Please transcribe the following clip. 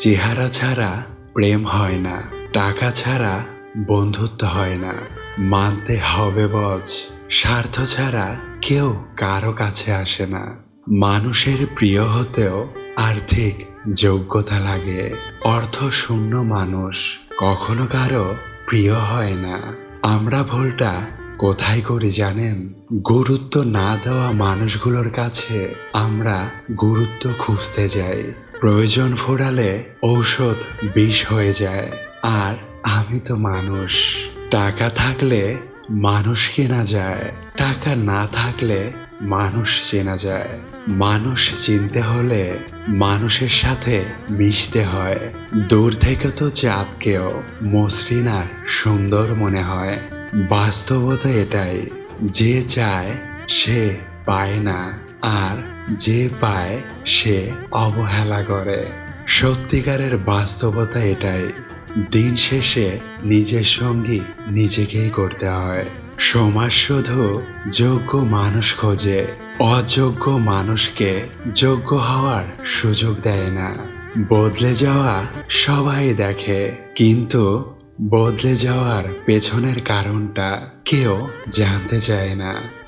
চেহারা ছাড়া প্রেম হয় না, টাকা ছাড়া বন্ধুত্ব হয় না। মানতে হবে বজ, স্বার্থ ছাড়া কেউ কারও কাছে আসে না। মানুষের প্রিয় হতেও আর্থিক যোগ্যতা লাগে। অর্থ শূন্য মানুষ, কখনো কারও প্রিয় হয় না। আমরা ভুলটা কোথায় করি জানেন? গুরুত্ব না দেওয়া মানুষগুলোর কাছে আমরা গুরুত্ব খুঁজতে যাই। প্রয়োজন ফোরালে ঔষধ বিষ হয়ে যায়। আর আমি তো মানুষ। টাকা থাকলে মানুষ কেনা যায়। টাকা না থাকলে মানুষ চেনা যায়। মানুষ চিনতে হলে মানুষের সাথে মিশতে হয়। দূর থেকে তো চাঁদকেও মসৃণ আর সুন্দর মনে হয়। বাস্তবতা এটাই, যে চায় সে পায় না। আর যে পায়, সে অবহেলা করে। সত্যিকারের বাস্তবতা এটাই, দিন শেষে নিজের সঙ্গী নিজেকেই করতে হয়। সমাজ শুধু যোগ্য মানুষ খোঁজে, অযোগ্য মানুষকে যোগ্য হওয়ার সুযোগ দেয় না। বদলে যাওয়া সবাই দেখে, কিন্তু বদলে যাওয়ার পেছনের কারণটা কেউ জানতে চায় না।